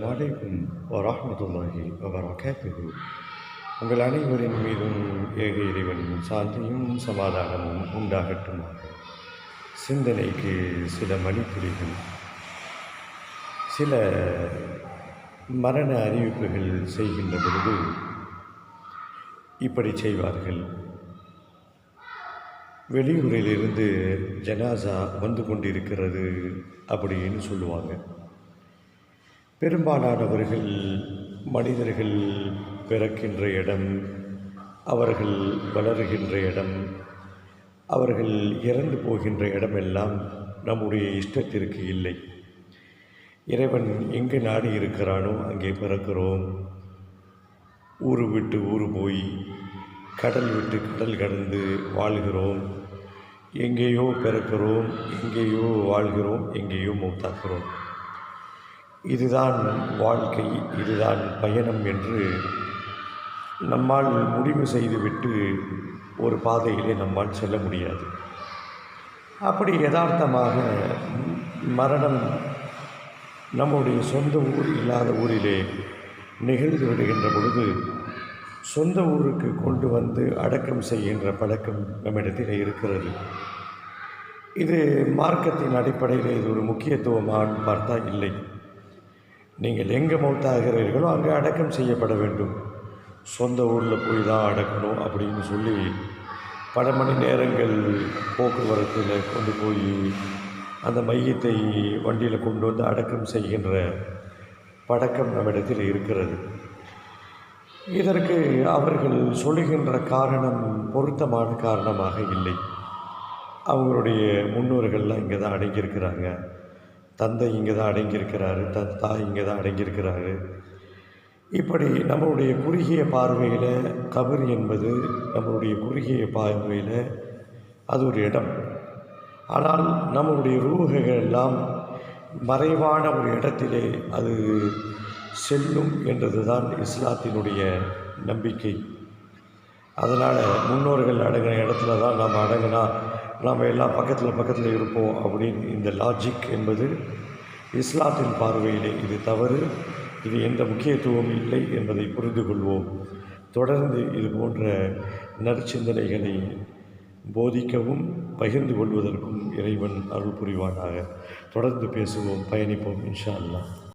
அஸ்ஸலாமு அலைக்கும் வரஹ்மத்துல்லாஹி வபரகாத்துஹு. உங்கள் அனைவரின் மீதும் ஏக இறைவனின் சாந்தியும் சமாதானமும் உண்டாகட்டுமாக. சிந்தனைக்கு சில மணித்துளிகள் சில மரண அறிவிப்புகள் செய்கின்ற பொழுது இப்படி செய்வார்கள். வெளியூரிலிருந்து ஜனாசா வந்து கொண்டிருக்கிறது அப்படின்னு சொல்லுவாங்க. பெரும்பாலானவர்கள் மனிதர்கள் பிறக்கின்ற இடம் அவர்கள் வளருகின்ற இடம் அவர்கள் இறந்து போகின்ற இடமெல்லாம் நம்முடைய இஷ்டத்திற்கு இல்லை. இறைவன் எங்கு நாடி இருக்கிறானோ அங்கே பிறக்கிறோம். ஊரு விட்டு ஊர் போய் கடல் விட்டு கடல் கடந்து வாழ்கிறோம். எங்கேயோ பிறக்கிறோம் எங்கேயோ வாழ்கிறோம் எங்கேயோ மூத்தாக்கிறோம். இதுதான் வாழ்க்கை இதுதான் பயணம் என்று நம்மால் முடிவு செய்துவிட்டு ஒரு பாதையிலே நம்மால் செல்ல முடியாது. அப்படி யதார்த்தமாக மரணம் நம்முடைய சொந்த ஊர் இல்லாத ஊரிலே நிகழ்ந்து விடுகின்ற பொழுது சொந்த ஊருக்கு கொண்டு வந்து அடக்கம் செய்கின்ற பழக்கம் நம்மிடத்தில் இருக்கிறது. இது மார்க்கத்தின் அடிப்படையில் இது ஒரு முக்கியத்துவமான்னு பார்த்தா இல்லை. நீங்கள் எங்கே மௌத்தாகிறீர்களோ அங்கே அடக்கம் செய்யப்பட வேண்டும். சொந்த ஊரில் போய் தான் அடக்கணும் அப்படின்னு சொல்லி பல மணி நேரங்கள் போக்குவரத்தில் கொண்டு போய் அந்த மையத்தை வண்டியில் கொண்டு வந்து அடக்கம் செய்கின்ற பழக்கம் நம்மிடத்தில் இருக்கிறது. இதற்கு அவர்கள் சொல்லுகின்ற காரணம் பொருத்தமான காரணமாக இல்லை. அவங்களுடைய முன்னோர்கள்லாம் இங்கே தான் அடங்கியிருக்கிறாங்க. தந்தை இங்கே தான் அடங்கியிருக்கிறாரு த தாய் இங்கே தான் அடங்கியிருக்கிறாரு. இப்படி நம்மளுடைய குறுகிய பார்வையில் கபர் என்பது நம்மளுடைய குறுகிய பார்வையில் அது ஒரு இடம். ஆனால் நம்மளுடைய ரூகைகள் எல்லாம் மறைவான ஒரு இடத்திலே அது செல்லும் என்றது தான் இஸ்லாத்தினுடைய நம்பிக்கை. அதனால் முன்னோர்கள் அடங்கின இடத்துல தான் நாம் அடங்கினா நாம் எல்லாம் பக்கத்தில் பக்கத்தில் இருப்போம் அப்படின்னு இந்த லாஜிக் என்பது இஸ்லாத்தின் பார்வையிலே இது தவறு. இது எந்த முக்கியத்துவம் இல்லை என்பதை புரிந்து கொள்வோம். தொடர்ந்து இது போன்ற நற்சிந்தனைகளை போதிக்கவும் பகிர்ந்து கொள்வதற்கும் இறைவன் அருள் புரிவானாக. தொடர்ந்து பேசுவோம் பயணிப்போம் இன்ஷா அல்லாஹ்.